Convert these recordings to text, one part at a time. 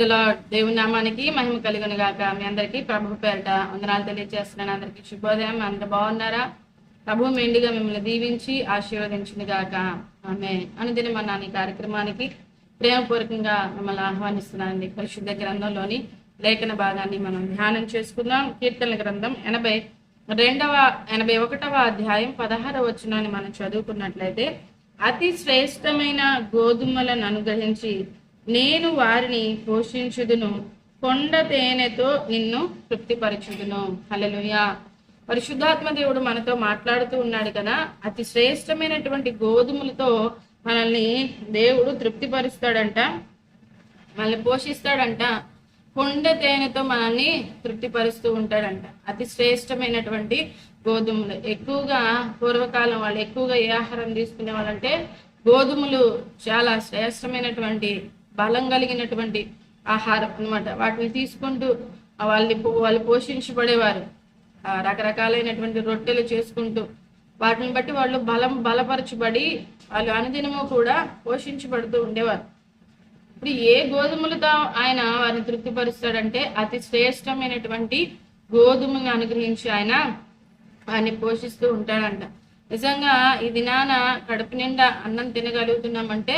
పరిశుద్ధుల దేవుని నామానికి మహిమ కలుగును గాక. మీ అందరికీ ప్రభు పేరట వందనాలు తెలియజేస్తున్నాను అందరికీ శుభోదయం. అందరు బాగున్నారా? ప్రభు మెండుగా మిమ్మల్ని దీవించి ఆశీర్వదించింది గాక. ఆమె అనుదిన మన ఈ కార్యక్రమానికి ప్రేమపూర్వకంగా మిమ్మల్ని ఆహ్వానిస్తున్నానండి. పరిశుద్ధ గ్రంథంలోని లేఖన భాగాన్ని మనం ధ్యానం చేసుకుందాం. కీర్తన గ్రంథం ఎనభై రెండవ ఎనభై ఒకటవ అధ్యాయం పదహారవ వచనాన్ని మనం చదువుకున్నట్లయితే అతి శ్రేష్టమైన గోధుమలను అనుగ్రహించి నేను వారిని పోషించుదును. కొండ తేనెతో నిన్ను తృప్తిపరచుదును. హలలుయా పరిశుద్ధాత్మ దేవుడు మనతో మాట్లాడుతూ ఉన్నాడు కదా. అతి శ్రేష్టమైనటువంటి గోధుమలతో మనల్ని దేవుడు తృప్తిపరుస్తాడంట. మనల్ని పోషిస్తాడంట. కొండ తేనెతో మనల్ని తృప్తిపరుస్తూ ఉంటాడంట. అతి శ్రేష్టమైనటువంటి గోధుమలు. ఎక్కువగా పూర్వకాలం వాళ్ళు ఎక్కువగా ఏ ఆహారం తీసుకునే వాళ్ళంటే గోధుమలు చాలా శ్రేష్టమైనటువంటి బలం కలిగినటువంటి ఆహారం అన్నమాట. వాటిని తీసుకుంటూ వాళ్ళని వాళ్ళు పోషించబడేవారు. ఆ రకరకాలైనటువంటి రొట్టెలు చేసుకుంటూ వాటిని బట్టి వాళ్ళు బలం బలపరచబడి వాళ్ళు అనుదినము కూడా పోషించబడుతూ ఉండేవారు. ఇప్పుడు ఏ గోధుమలతో ఆయన వారిని తృప్తిపరుస్తాడంటే అతి శ్రేష్టమైనటువంటి గోధుమని అనుగ్రహించి ఆయన వారిని పోషిస్తూ ఉంటాడంట. నిజంగా ఈ దినాన కడుపు నిండా అన్నం తినగలుగుతున్నామంటే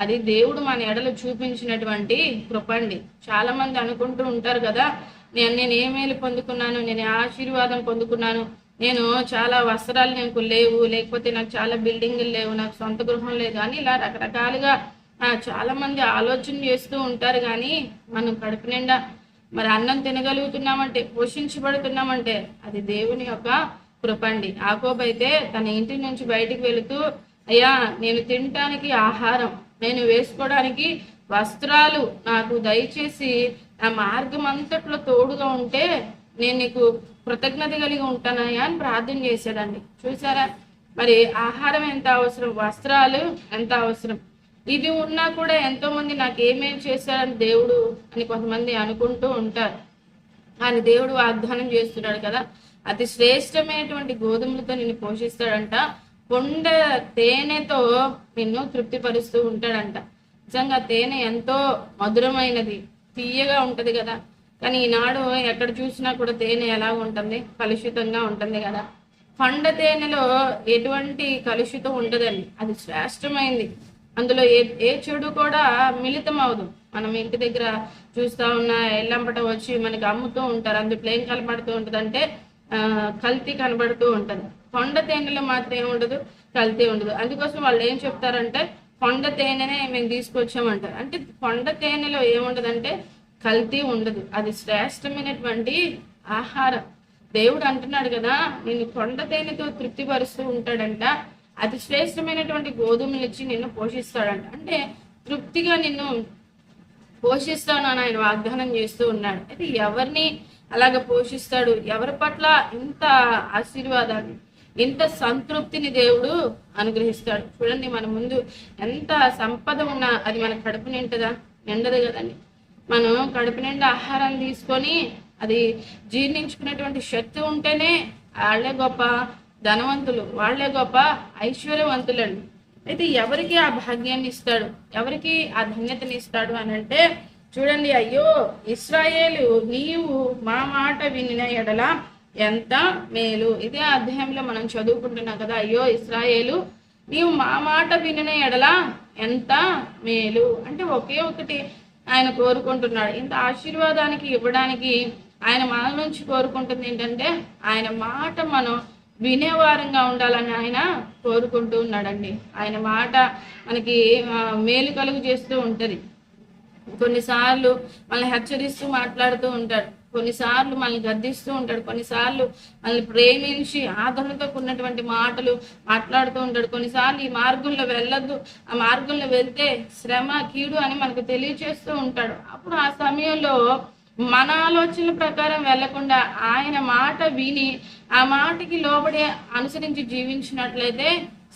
అది దేవుడు మన ఎడలు చూపించినటువంటి కృపండి. చాలామంది చాలా మంది అనుకుంటూ ఉంటారు కదా నేను నేను ఏ మేలు పొందుకున్నాను నేను ఆశీర్వాదం పొందుకున్నాను నేను చాలా వస్త్రాలు నాకు లేవు లేకపోతే నాకు చాలా బిల్డింగులు లేవు నాకు సొంత గృహం లేదు అని ఇలా రకరకాలుగా చాలామంది చాలా మంది ఆలోచన చేస్తూ ఉంటారు కానీ మనం కడుపు నిండా మరి అన్నం తినగలుగుతున్నామంటే పోషించబడుతున్నామంటే అది దేవుని యొక్క కృపండి. ఆకోబైతే అయితే తన ఇంటి నుంచి బయటికి వెళుతూ అయ్యా నేను తినటానికి ఆహారం నేను వేసుకోవడానికి వస్త్రాలు నాకు దయచేసి నా మార్గం అంతట్లో తోడుగా ఉంటే నేను నీకు కృతజ్ఞత కలిగి ఉంటానయ్యా అని ప్రార్థన చేశాడండి చూసారా? మరి ఆహారం ఎంత అవసరం? వస్త్రాలు ఎంత అవసరం? ఇది ఉన్నా కూడా ఎంతో మంది నాకు ఏమేం చేశాడని దేవుడు అని కొంతమంది అనుకుంటూ ఉంటారు. కానీ దేవుడు వాగ్దానం చేస్తున్నాడు కదా. అతి శ్రేష్టమైనటువంటి గోధుమలతో నిన్ను పోషిస్తాడంట. కొండ తేనెతో నిన్ను తృప్తిపరుస్తూ ఉంటాడంట. నిజంగా తేనె ఎంతో మధురమైనది తీయగా ఉంటది కదా. కానీ ఈనాడు ఎక్కడ చూసినా కూడా తేనె ఎలా ఉంటుంది? కలుషితంగా ఉంటుంది కదా. కొండ తేనెలో ఎటువంటి కలుషితం ఉండదండి. అది శ్రేష్టమైంది. అందులో ఏ ఏ చెడు కూడా మిళితం అవదు మనం ఇంటి దగ్గర చూస్తా ఉన్న ఎల్లంపట వచ్చి మనకి అమ్ముతూ ఉంటారు. అందులో ఏం కనబడుతూ ఉంటుంది అంటే కల్తీ కనబడుతూ ఉంటది. కొండ తేనెలో మాత్రం ఏముండదు కల్తీ ఉండదు. అందుకోసం వాళ్ళు ఏం చెప్తారంటే కొండ తేనెనే మేము తీసుకొచ్చామంటారు. అంటే కొండ తేనెలో ఏముండదంటే కల్తీ ఉండదు. అది శ్రేష్టమైనటువంటి ఆహారం. దేవుడు అంటున్నాడు కదా నిన్ను కొండ తేనెతో తృప్తిపరుస్తూ ఉంటాడంట. అతి శ్రేష్టమైనటువంటి గోధుమలు ఇచ్చి నిన్ను పోషిస్తాడంట. అంటే తృప్తిగా నిన్ను పోషిస్తాను అని ఆయన వాగ్దానం చేస్తూ ఉన్నాడు. అయితే ఎవరిని అలాగ పోషిస్తాడు? ఎవరి పట్ల ఇంత ఆశీర్వాదాన్ని? ఇంత సంతృప్తిని దేవుడు అనుగ్రహిస్తాడు. చూడండి మన ముందు ఎంత సంపద ఉన్నా అది మన కడుపు నింటదా నిండదు కదండి. మనం కడుపు నిండా ఆహారం తీసుకొని అది జీర్ణించుకునేటువంటి శక్తి ఉంటేనే వాళ్ళే గొప్ప ధనవంతులు వాళ్ళే గొప్ప ఐశ్వర్యవంతులండి. అయితే ఎవరికి ఆ భాగ్యాన్ని ఇస్తాడు? ఎవరికి ఆ ధన్యతని ఇస్తాడు అని అంటే చూడండి అయ్యో ఇస్రాయేలు నీవు మా మాట వినిన ఎడల ఎంత మేలు. ఇదే అధ్యాయంలో మనం చదువుకుంటున్నాం కదా అయ్యో ఇస్రాయేలు నీవు మా మాట వినిన ఎడల ఎంత మేలు. అంటే ఒకే ఒకటి ఆయన కోరుకుంటున్నాడు. ఇంత ఆశీర్వాదానికి ఇవ్వడానికి ఆయన మన నుంచి కోరుకుంటుంది ఏంటంటే ఆయన మాట మనం వినేవారంగా ఉండాలని ఆయన కోరుకుంటూ ఉన్నాడండి. ఆయన మాట మనకి మేలు కలుగు చేస్తూ ఉంటుంది. కొన్నిసార్లు మనల్ని హెచ్చరిస్తూ మాట్లాడుతూ ఉంటాడు కొన్నిసార్లు మనల్ని గద్దిస్తూ ఉంటాడు కొన్నిసార్లు మనల్ని ప్రేమించి ఆదరణతో ఉన్నటువంటి మాటలు మాట్లాడుతూ ఉంటాడు. కొన్నిసార్లు ఈ మార్గంలో వెళ్ళొద్దు ఆ మార్గంలో వెళ్తే శ్రమ కీడు అని మనకు తెలియచేస్తూ ఉంటాడు. అప్పుడు ఆ సమయంలో మన ఆలోచనల ప్రకారం వెళ్ళకుండా ఆయన మాట విని ఆ మాటకి లోబడి అనుసరించి జీవించినట్లయితే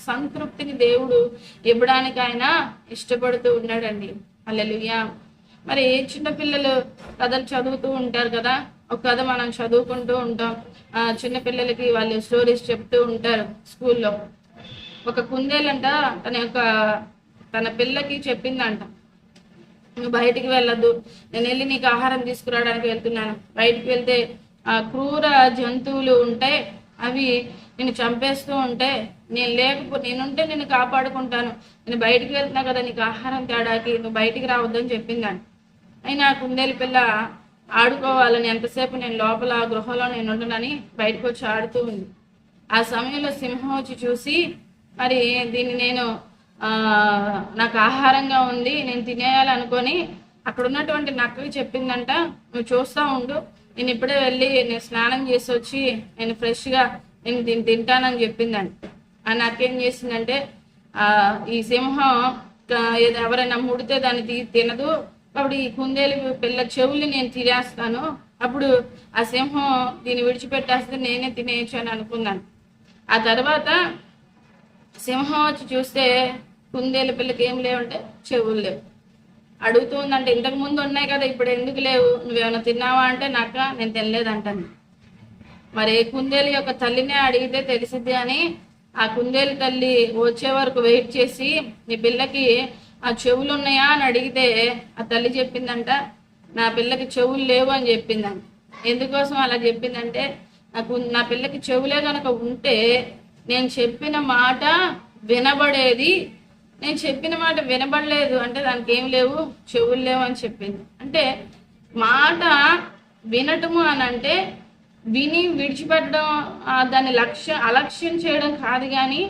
సంతృప్తిని దేవుడు ఇవ్వడానికి ఆయన ఇష్టపడుతూ ఉన్నాడండి. అల్లెలుయ్యా మరి చిన్నపిల్లలు కథలు చదువుతూ ఉంటారు కదా ఒక కథ మనం చదువుకుంటూ ఉంటాం. ఆ చిన్నపిల్లలకి వాళ్ళు స్టోరీస్ చెప్తూ ఉంటారు స్కూల్లో. ఒక కుందేలంట తన యొక్క తన పిల్లకి చెప్పిందంట నువ్వు బయటికి వెళ్ళద్దు నేను వెళ్ళి నీకు ఆహారం తీసుకురావడానికి వెళ్తున్నాను. బయటికి వెళ్తే ఆ క్రూర జంతువులు ఉంటాయి అవి నేను చంపేస్తూ ఉంటే నేను లేకపో నేనుంటే నేను కాపాడుకుంటాను. నేను బయటికి వెళ్తున్నా కదా నీకు ఆహారం తేడాకి నువ్వు బయటికి రావద్దని చెప్పిందండి అయినా కుందేలు పిల్ల ఆడుకోవాలని ఎంతసేపు నేను లోపల గృహంలో నేను ఉండనని బయటకు వచ్చి ఆడుతూ ఉంది. ఆ సమయంలో సింహం వచ్చి చూసి మరి దీన్ని నేను నాకు ఆహారంగా ఉంది నేను తినేయాలనుకొని అక్కడ ఉన్నటువంటి నక్కకి చెప్పిందంట నువ్వు చూస్తూ ఉండు నేను ఇప్పుడే వెళ్ళి నేను స్నానం చేసి వచ్చి నేను ఫ్రెష్గా నేను దీన్ని తింటానని చెప్పిందంట. ఆ నక్కేం చేసిందంటే ఈ సింహం ఎవరైనా ముడితే దాన్ని తీ తినదు అప్పుడు ఈ కుందేలు పిల్ల చెవుల్ని నేను తినేస్తాను. అప్పుడు ఆ సింహం దీన్ని విడిచిపెట్టేస్తే నేనే తినేయచ్చు అని అనుకున్నాను. ఆ తర్వాత సింహం వచ్చి చూస్తే కుందేలు పిల్లకి ఏం లేవంటే చెవులు లేవు. అడుగుతుందంటే ఇంతకు ముందు ఉన్నాయి కదా ఇప్పుడు ఎందుకు లేవు? నువ్వేమైనా తిన్నావా? అంటే నాక నేను తినలేదంటాను మరి కుందేలు యొక్క తల్లినే అడిగితే తెలిసిద్ది అని ఆ కుందేలు తల్లి వచ్చే వరకు వెయిట్ చేసి నీ పిల్లకి ఆ చెవులు ఉన్నాయా అని అడిగితే ఆ తల్లి చెప్పిందంట నా పిల్లకి చెవులు లేవు అని చెప్పిందంట. ఎందుకోసం అలా చెప్పిందంటే నాకు నా పిల్లకి చెవులే కనుక ఉంటే నేను చెప్పిన మాట వినబడేది నేను చెప్పిన మాట వినబడలేదు. అంటే దానికి ఏం లేవు చెవులు లేవు అని చెప్పింది. అంటే మాట వినటము అని అంటే విని విడిచిపెట్టడం దాన్ని లక్ష్యం అలక్ష్యం చేయడం కాదు కానీ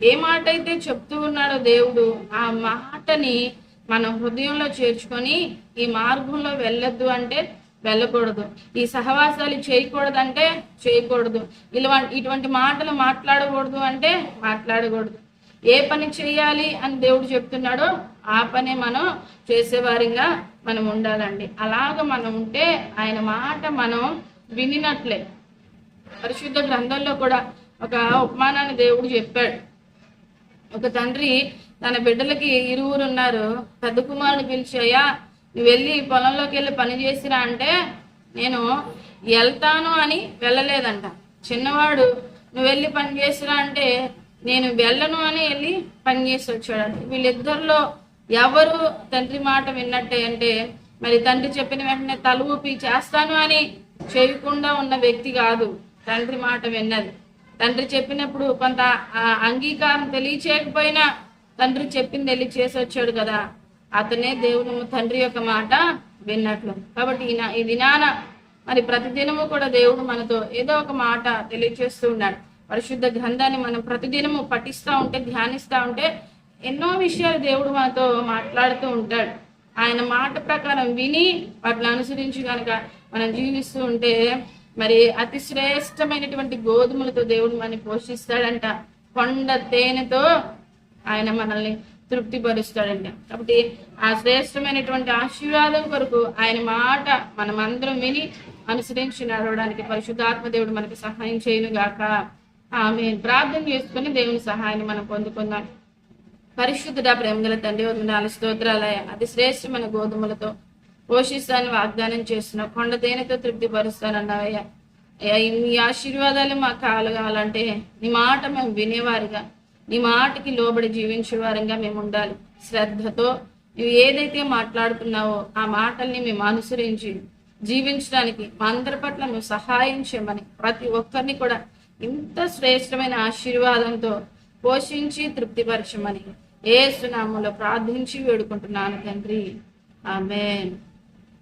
ఏ మాట అయితే చెప్తూ ఉన్నాడో దేవుడు ఆ మాటని మన హృదయంలో చేర్చుకొని ఈ మార్గంలో వెళ్ళొద్దు అంటే వెళ్ళకూడదు. ఈ సహవాసాలు చేయకూడదంటే చేయకూడదు. ఇలా ఇటువంటి మాటలు మాట్లాడకూడదు అంటే మాట్లాడకూడదు. ఏ పని చేయాలి అని దేవుడు చెప్తున్నాడో ఆ పని మనం చేసేవారిగా మనం ఉండాలండి. అలాగ మనం ఉంటే ఆయన మాట మనం వినినట్లే. పరిశుద్ధ గ్రంథంలో కూడా ఒక ఉపమానాన్ని దేవుడు చెప్పాడు. ఒక తండ్రి తన బిడ్డలకి ఇరువురు ఉన్నారు. పెద్ద కుమారుని పిలిచాయా నువ్వు వెళ్ళి పొలంలోకి వెళ్ళి పని చేసిరా అంటే నేను వెళ్తాను అని వెళ్ళలేదంట. చిన్నవాడు నువ్వు వెళ్ళి పని చేసిరా అంటే నేను వెళ్ళను అని వెళ్ళి పని చేసి వచ్చాడంట. వీళ్ళిద్దరిలో ఎవరు తండ్రి మాట విన్నట్టే అంటే మరి తండ్రి చెప్పిన వెంటనే తల ఊపి చేస్తాను అని చేయకుండా ఉన్న వ్యక్తి కాదు. తండ్రి మాట విన్నది. తండ్రి చెప్పినప్పుడు కొంత ఆ, అంగీకారం తెలియచేయకపోయినా తండ్రి చెప్పింది వెళ్ళి చేసి వచ్చాడు కదా. అతనే దేవుడు తండ్రి యొక్క మాట విన్నట్లు. కాబట్టి ఈ ఈ దినాన మరి ప్రతిదినము కూడా దేవుడు మనతో ఏదో ఒక మాట తెలియచేస్తూ ఉన్నాడు. పరిశుద్ధ గ్రంథాన్ని మనం ప్రతిదినము పఠిస్తూ ఉంటే ధ్యానిస్తూ ఉంటే ఎన్నో విషయాలు దేవుడు మనతో మాట్లాడుతూ ఉంటాడు. ఆయన మాట ప్రకారం విని వాటిని అనుసరించి కనుక మనం జీవిస్తూ ఉంటే మరి అతి శ్రేష్టమైనటువంటి గోధుమలతో దేవుడు మనని పోషిస్తాడంట. కొండ తేనెతో ఆయన మనల్ని తృప్తిపరుస్తాడంట. కాబట్టి ఆ శ్రేష్టమైనటువంటి ఆశీర్వాదం కొరకు ఆయన మాట మనం అందరం విని అనుసరించి నడవడానికి పరిశుద్ధాత్మ దేవుడు మనకి సహాయం చేయను గాక ఆమె ప్రార్థన చేసుకుని దేవుని సహాయాన్ని మనం పొందుకుందాం. పరిశుద్ధుడ ప్రేమగల తండ్రి వందనాలు స్తోత్రాలయ అతి శ్రేష్టమైన గోధుమలతో పోషిస్తానని వాగ్దానం చేస్తున్నావు కొండ తేనెతో తృప్తి పరుస్తానన్నావయ్యా అయ్యా ఈ ఆశీర్వాదాలు మాకు కావాలంటే నీ మాట మేము వినేవారుగా. నీ మాటకి లోబడి జీవించేవారంగా మేము ఉండాలి. శ్రద్ధతో నువ్వు ఏదైతే మాట్లాడుతున్నావో ఆ మాటల్ని మేము అనుసరించి జీవించడానికి మా అందరి పట్ల మేము సహాయం చేయమని ప్రతి ఒక్కరిని కూడా ఇంత శ్రేష్టమైన ఆశీర్వాదంతో పోషించి తృప్తిపరచమని ఏ సునామంలో ప్రార్థించి వేడుకుంటున్నాను తండ్రి. Amen.